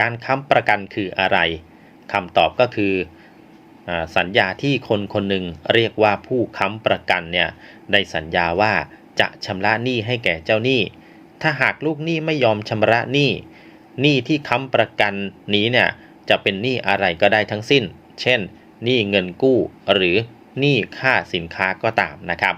การค้ำประกันคืออะไรคำตอบก็คืออสัญญาที่คนคนหนึ่งเรียกว่าผู้ค้ำประกันเนี่ยได้สัญญาว่าจะชำระหนี้ให้แก่เจ้าหนี้ ถ้าหากลูกหนี้ไม่ยอมชำระหนี้หนี้ที่ค้ำประกันนี้เนี่ยจะเป็นหนี้อะไรก็ได้ทั้งสิ้น เช่นหนี้เงินกู้หรือหนี้ค่าสินค้าก็ตามนะครับ